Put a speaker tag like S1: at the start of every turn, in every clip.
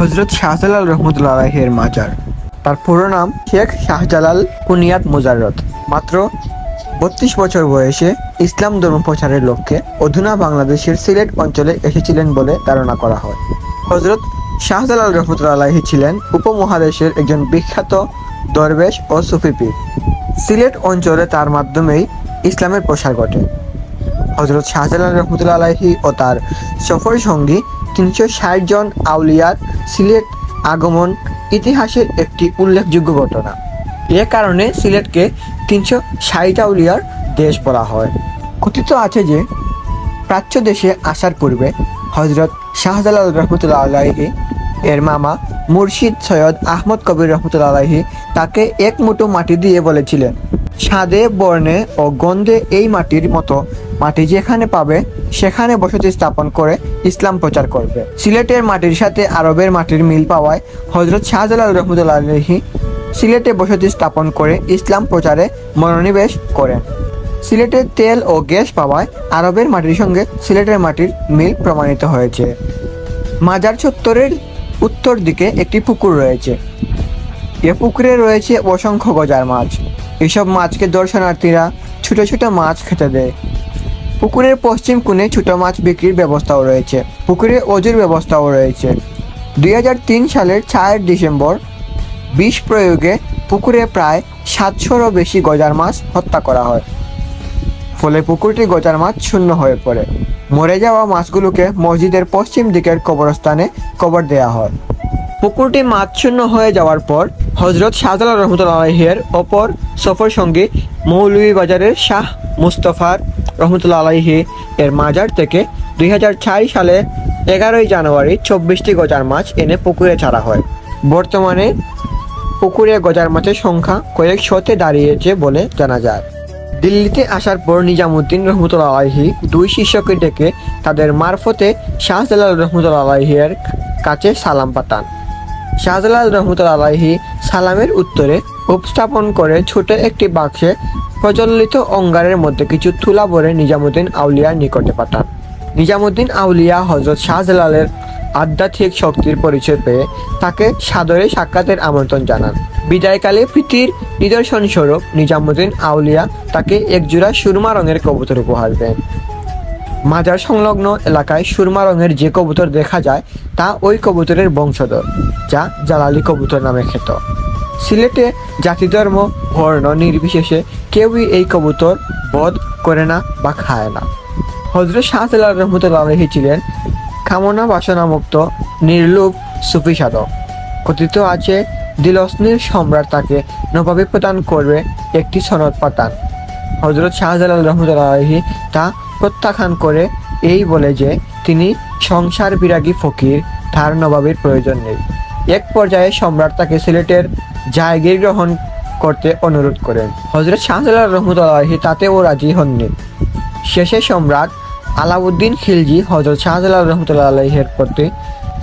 S1: হজরত শাহজালাল রহমতুল্লাহের মাজার। তার পুরো নাম শেখ শাহজালাল কুনিয়াত মুজাররত। মাত্র বত্রিশ বছর বয়সে ইসলাম ধর্ম প্রচারের লক্ষ্যে অধুনা বাংলাদেশের সিলেট অঞ্চলে এসেছিলেন বলে ধারণা করা হয়। হজরত শাহজালাল রহমতুল্লাহি ছিলেন উপমহাদেশের একজন বিখ্যাত দরবেশ ও সুফি পীর। সিলেট অঞ্চলে তার মাধ্যমেই ইসলামের প্রসার ঘটে। হজরত শাহজালাল রহমতুল্লা ও তার সফর সঙ্গী তিনশো ষাট জন আউলিয়ার সিলেট আগমন ইতিহাসের একটি উল্লেখযোগ্য ঘটনা। এ কারণে সিলেটকে তিনশো ষাট আউলিয়ার দেশ বলা হয়। কথিত আছে যে, প্রাচ্য দেশে আসার পূর্বে হজরত শাহজালাল রহমতুল্লাহ আলাহি এর মামা মুর্শিদ সৈয়দ আহমদ কবির রহমতুল্লাহ আলাহি তাকে এক মুঠো মাটি দিয়ে বলেছিলেন স্বাদে, বর্ণে ও গন্ধে এই মাটির মতো মাটি যেখানে পাবে, সেখানে বসতি স্থাপন করে ইসলাম প্রচার করবে। সিলেটের মাটির সাথে আরবের মাটির মিল পাওয়ায় হজরত শাহজালাল রহমতুল্লাহ আলহি সিলেটে বসতি স্থাপন করে ইসলাম প্রচারে মনোনিবেশ করেন। সিলেটের তেল ও গ্যাস পাওয়ায় আরবের মাটির সঙ্গে সিলেটের মাটির মিল প্রমাণিত হয়েছে। মাজার চত্বরের উত্তর দিকে একটি পুকুর রয়েছে। এ পুকুরে রয়েছে অসংখ্য গজার মাছ। এসব মাছকে দর্শনার্থীরা ছোট ছোট মাছ খেতে দেয়। পুকুরের পশ্চিম কোণে ছোট মাছ বিক্রির ব্যবস্থাও রয়েছে। পুকুরে অজুর ব্যবস্থাও রয়েছে। দুই তিন সালের চার ডিসেম্বর বিষ প্রয়োগে পুকুরে প্রায় সাতশোরও বেশি গজার মাছ হত্যা করা হয়। ফলে পুকুরটি গজার মাছ শূন্য হয়ে পড়ে। মরে যাওয়া মাছগুলোকে মসজিদের পশ্চিম দিকের কবরস্থানে কবর দেয়া হয়। পুকুরটি মাচ্ছন্ন হয়ে যাওয়ার পর হজরত শাহজালাল রহমতুল্লাহের অপর সফর সঙ্গী মৌলভীবাজারের শাহ মুস্তফার রহমতুল্লা আলাহি এর মাজার থেকে দুই হাজার ছয় সালে এগারোই জানুয়ারি চব্বিশটি গজার মাছ এনে পুকুরে ছাড়া হয়। বর্তমানে পুকুরে গজার মাছের সংখ্যা কয়েক শতে দাঁড়িয়েছে বলে জানা যায়। দিল্লিতে আসার পর নিজামুদ্দিন রহমতুল্লা আলাহি দুই শিষ্যকে ডেকে তাদের মারফতে শাহজালাল রহমতুল্লা আলাহির কাছে সালাম পাঠান। শাহজালাল রহমতুল্লা আলাহি সালামের উত্তরে উপস্থাপন করে ছোট একটি বাক্সে প্রচলিত অঙ্গারের মধ্যে কিছু তুলা ভরে নিজামুদ্দিন আউলিয়ার নিকটে পাঠান। নিজামুদ্দিন আউলিয়া হজরত শাহজালালের আধ্যাত্মিক শক্তির পরিচয় পেয়ে তাকে সাদরে সাক্ষাতের আমন্ত্রণ জানান। বিদায়কালে প্রীতির নিদর্শন স্বরূপ নিজামুদ্দিন আউলিয়া তাকে একজোড়া সুরমা রঙের কবুতর উপহার দেন। মাজার সংলগ্ন এলাকায় সুরমা রঙের যে কবুতর দেখা যায়, তা ওই কবুতরের বংশধর, যা জালালি কবুতর নামে খ্যাত। সিলেটে জাতি ধর্ম বর্ণ নির্বিশেষে কেউই এই কবুতর বধ করে না বা খায় না। হজরত শাহজালাল রহমতুল্লাহ আলহী ছিলেন কামনা বাসনামুক্ত, নির্লোভ সুফি সাধক। কথিত আছে দিলসনির সম্রাট তাকে নবাবি প্রদান করবে একটি সনদ পাঠান হজরত শাহজালাল রহমতুল্লাহ আলহী তা প্রত্যাখ্যান করে, এই বলে যে তিনি সংসার বিরাগী ফকির তার নবাবের প্রয়োজন নেই। এক পর্যায়ে সম্রাট তাকে সিলেটের জায়গির গ্রহণ করতে অনুরোধ করেন। হজরত শাহজালাল রহমতুল্লাহি তাতেও রাজি হননি। শেষে সম্রাট আলাউদ্দিন খিলজি হজরত শাহজালাল রহমতুল্লাহ আলহের প্রতি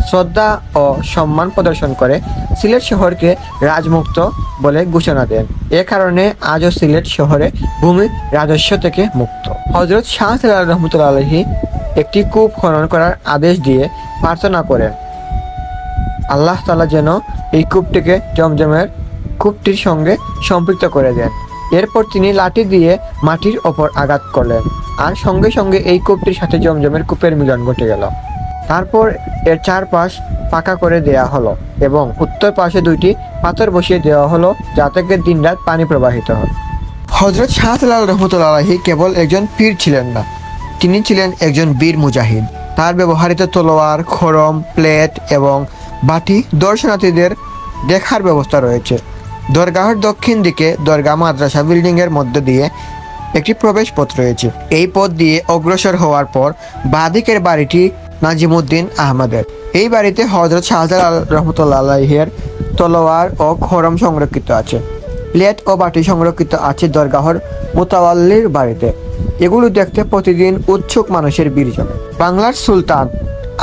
S1: শ্রদ্ধা ও সম্মান প্রদর্শন করে সিলেট শহরকে রাজমুক্ত বলে ঘোষণা দেন। এ কারণে আজও সিলেট শহরে ভূমি রাজস্ব থেকে মুক্ত। হজরত শাহজালাল রহমতুল্লাহ আলহী একটি কূপ খনন করার আদেশ দিয়ে প্রার্থনা করেন, আল্লাহ তালা যেন এই কূপটিকে জমজমের কূপটির সঙ্গে সম্পৃক্ত করে দেন। এরপর তিনি লাঠি দিয়ে মাটির ওপর আঘাত করলেন। আর সঙ্গে সঙ্গে এই কূপটির সাথে জমজমের কূপের মিলন ঘটে গেল। তারপর এর চারপাশ পাকা করে দেয়া হলো এবং উত্তর পাশে দুইটি পাথর বসিয়ে দেওয়া হলো যা থেকে দিনরাত পানি প্রবাহিত হয়। হজরত শাহজালাল রহমতুল্লাহি কেবল একজন পীর ছিলেন না, তিনি ছিলেন একজন বীর মুজাহিদ। তার ব্যবহৃত তলোয়ার খড়ম প্লেট এবং বাটি দর্শনার্থীদের দেখার ব্যবস্থা রয়েছে। দরগাহর দক্ষিণ দিকে দরগা মাদ্রাসা বিল্ডিংয়ের মধ্য দিয়ে একটি প্রবেশ পথ রয়েছে। এই পথ দিয়ে অগ্রসর হওয়ার পর বাদিকের বাড়িটি নাজিমুদ্দিন আহমদের। এই বাড়িতে হজরত শাহজালাল রহমতুল্লাহ আলাইহের তলোয়ার ও খরম সংরক্ষিত আছে। প্লেট ও বাটি সংরক্ষিত আছে দরগাহর মোতাওয়াল্লির বাড়িতে। এগুলো দেখতে প্রতিদিন উৎসুক মানুষের জমে। বাংলার সুলতান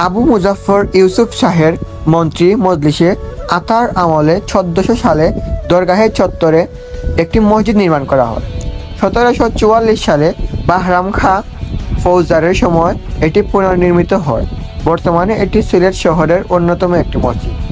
S1: আবু মুজাফর ইউসুফ শাহের মন্ত্রী মজলিসে আতার আমলে চোদ্দশো সালে দরগাহের চত্বরে একটি মসজিদ নির্মাণ করা হয়। সতেরোশো চুয়াল্লিশ সালে বাহরাম খা ফৌজদারের সময় এটি পুনর্নির্মিত হয়। বর্তমানে এটি সিলেট শহরের অন্যতম একটি মসজিদ।